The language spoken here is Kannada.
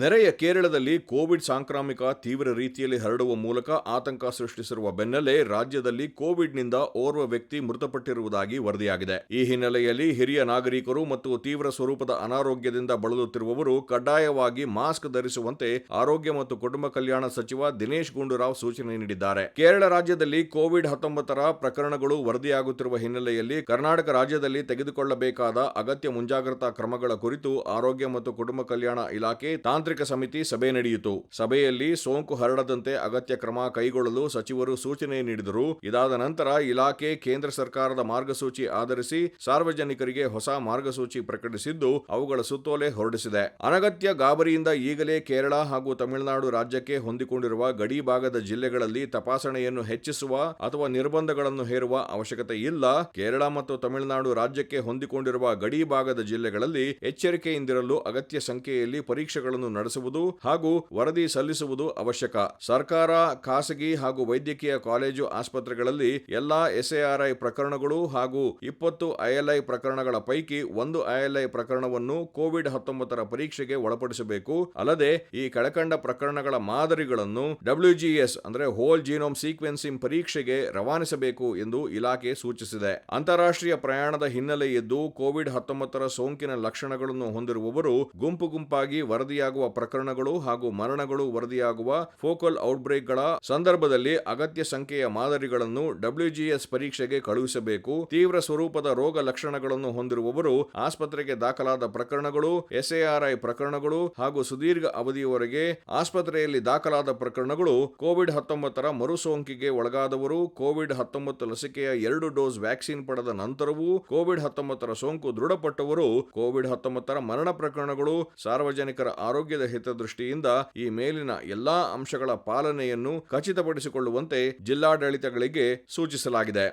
ನೆರೆಯ ಕೇರಳದಲ್ಲಿ ಕೋವಿಡ್ ಸಾಂಕ್ರಾಮಿಕ ತೀವ್ರ ರೀತಿಯಲ್ಲಿ ಹರಡುವ ಮೂಲಕ ಆತಂಕ ಸೃಷ್ಟಿಸಿರುವ ಬೆನ್ನಲ್ಲೇ ರಾಜ್ಯದಲ್ಲಿ ಕೋವಿಡ್ನಿಂದ ಓರ್ವ ವ್ಯಕ್ತಿ ಮೃತಪಟ್ಟಿರುವುದಾಗಿ ವರದಿಯಾಗಿದೆ. ಈ ಹಿನ್ನೆಲೆಯಲ್ಲಿ ಹಿರಿಯ ನಾಗರಿಕರು ಮತ್ತು ತೀವ್ರ ಸ್ವರೂಪದ ಅನಾರೋಗ್ಯದಿಂದ ಬಳಲುತ್ತಿರುವವರು ಕಡ್ಡಾಯವಾಗಿ ಮಾಸ್ಕ್ ಧರಿಸುವಂತೆ ಆರೋಗ್ಯ ಮತ್ತು ಕುಟುಂಬ ಕಲ್ಯಾಣ ಸಚಿವ ದಿನೇಶ್ ಗುಂಡೂರಾವ್ ಸೂಚನೆ ನೀಡಿದ್ದಾರೆ. ಕೇರಳ ರಾಜ್ಯದಲ್ಲಿ ಕೋವಿಡ್ ಹತ್ತೊಂಬತ್ತರ ಪ್ರಕರಣಗಳು ವರದಿಯಾಗುತ್ತಿರುವ ಹಿನ್ನೆಲೆಯಲ್ಲಿ ಕರ್ನಾಟಕ ರಾಜ್ಯದಲ್ಲಿ ತೆಗೆದುಕೊಳ್ಳಬೇಕಾದ ಅಗತ್ಯ ಮುಂಜಾಗ್ರತಾ ಕ್ರಮಗಳ ಕುರಿತು ಆರೋಗ್ಯ ಮತ್ತು ಕುಟುಂಬ ಕಲ್ಯಾಣ ಇಲಾಖೆ ತಾಂತ್ರಿಕ ಸಮಿತಿ ಸಭೆ ನಡೆಯಿತು. ಸಭೆಯಲ್ಲಿ ಸೋಂಕು ಹರಡದಂತೆ ಅಗತ್ಯ ಕ್ರಮ ಕೈಗೊಳ್ಳಲು ಸಚಿವರು ಸೂಚನೆ ನೀಡಿದರು. ಇದಾದ ನಂತರ ಇಲಾಖೆ ಕೇಂದ್ರ ಸರ್ಕಾರದ ಮಾರ್ಗಸೂಚಿ ಆಧರಿಸಿ ಸಾರ್ವಜನಿಕರಿಗೆ ಹೊಸ ಮಾರ್ಗಸೂಚಿ ಪ್ರಕಟಿಸಿದ್ದು, ಅವುಗಳ ಸುತ್ತೋಲೆ ಹೊರಡಿಸಿದೆ. ಅನಗತ್ಯ ಗಾಬರಿಯಿಂದ ಈಗಲೇ ಕೇರಳ ಹಾಗೂ ತಮಿಳುನಾಡು ರಾಜ್ಯಕ್ಕೆ ಹೊಂದಿಕೊಂಡಿರುವ ಗಡಿ ಭಾಗದ ಜಿಲ್ಲೆಗಳಲ್ಲಿ ತಪಾಸಣೆಯನ್ನು ಹೆಚ್ಚಿಸುವ ಅಥವಾ ನಿರ್ಬಂಧಗಳನ್ನು ಹೇರುವ ಅವಶ್ಯಕತೆ ಇಲ್ಲ. ಕೇರಳ ಮತ್ತು ತಮಿಳುನಾಡು ರಾಜ್ಯಕ್ಕೆ ಹೊಂದಿಕೊಂಡಿರುವ ಗಡಿ ಭಾಗದ ಜಿಲ್ಲೆಗಳಲ್ಲಿ ಎಚ್ಚರಿಕೆಯಿಂದಿರಲು ಅಗತ್ಯ ಸಂಖ್ಯೆಯಲ್ಲಿ ಪರೀಕ್ಷೆಗಳನ್ನು ನಡೆಸುವುದು ಹಾಗೂ ವರದಿ ಸಲ್ಲಿಸುವುದು ಅವಶ್ಯಕ. ಸರ್ಕಾರ, ಖಾಸಗಿ ಹಾಗೂ ವೈದ್ಯಕೀಯ ಕಾಲೇಜು ಆಸ್ಪತ್ರೆಗಳಲ್ಲಿ ಎಲ್ಲಾ ಎಸ್ಎಆರ್ಐ ಪ್ರಕರಣಗಳು ಹಾಗೂ ಇಪ್ಪತ್ತು ಐಎಲ್ಐ ಪ್ರಕರಣಗಳ ಪೈಕಿ ಒಂದು ಐಎಲ್ಐ ಪ್ರಕರಣವನ್ನು ಕೋವಿಡ್ ಹತ್ತೊಂಬತ್ತರ ಪರೀಕ್ಷೆಗೆ ಒಳಪಡಿಸಬೇಕು. ಅಲ್ಲದೆ ಈ ಕೆಳಕಂಡ ಪ್ರಕರಣಗಳ ಮಾದರಿಗಳನ್ನು ಡಬ್ಲ್ಯೂಜಿಎಸ್ ಅಂದ್ರೆ ಹೋಲ್ ಜೀನೋಮ್ ಸೀಕ್ವೆನ್ಸಿಂಗ್ ಪರೀಕ್ಷೆಗೆ ರವಾನಿಸಬೇಕು ಎಂದು ಇಲಾಖೆ ಸೂಚಿಸಿದೆ. ಅಂತಾರಾಷ್ಟ್ರೀಯ ಪ್ರಯಾಣದ ಹಿನ್ನೆಲೆಯಿದ್ದು ಕೋವಿಡ್ ಹತ್ತೊಂಬತ್ತರ ಸೋಂಕಿನ ಲಕ್ಷಣಗಳನ್ನು ಹೊಂದಿರುವವರು ಗುಂಪು ಗುಂಪಾಗಿ ವರದಿಯಾಗುವ ಪ್ರಕರಣಗಳು ಹಾಗೂ ಮರಣಗಳು ವರದಿಯಾಗುವ ಫೋಕಲ್ ಔಟ್ಬ್ರೇಕ್ಗಳ ಸಂದರ್ಭದಲ್ಲಿ ಅಗತ್ಯ ಸಂಖ್ಯೆಯ ಮಾದರಿಗಳನ್ನು ಡಬ್ಲ್ಯೂಜಿಎಸ್ ಪರೀಕ್ಷೆಗೆ ಕಳುಹಿಸಬೇಕು. ತೀವ್ರ ಸ್ವರೂಪದ ರೋಗ ಲಕ್ಷಣಗಳನ್ನು ಹೊಂದಿರುವವರು ಆಸ್ಪತ್ರೆಗೆ ದಾಖಲಾದ ಪ್ರಕರಣಗಳು, ಎಸ್ಎಆರ್ಐ ಪ್ರಕರಣಗಳು ಹಾಗೂ ಸುದೀರ್ಘ ಅವಧಿಯವರೆಗೆ ಆಸ್ಪತ್ರೆಯಲ್ಲಿ ದಾಖಲಾದ ಪ್ರಕರಣಗಳು, ಕೋವಿಡ್ ಹತ್ತೊಂಬತ್ತರ ಮರು ಸೋಂಕಿಗೆ ಒಳಗಾದವರು, ಕೋವಿಡ್ ಹತ್ತೊಂಬತ್ತು ಲಸಿಕೆಯ ಎರಡು ಡೋಸ್ ವ್ಯಾಕ್ಸಿನ್ ಪಡೆದ ನಂತರವೂ ಕೋವಿಡ್ ಹತ್ತೊಂಬತ್ತರ ಸೋಂಕು ದೃಢಪಟ್ಟವರು, ಕೋವಿಡ್ ಹತ್ತೊಂಬತ್ತರ ಮರಣ ಪ್ರಕರಣಗಳು ಸಾರ್ವಜನಿಕರ ಆರೋಗ್ಯದ ಹಿತದೃಷ್ಟಿಯಿಂದ ಈ ಮೇಲಿನ ಎಲ್ಲಾ ಅಂಶಗಳ ಪಾಲನೆಯನ್ನು ಖಚಿತಪಡಿಸಿಕೊಳ್ಳುವಂತೆ ಜಿಲ್ಲಾಡಳಿತಗಳಿಗೆ ಸೂಚಿಸಲಾಗಿದೆ.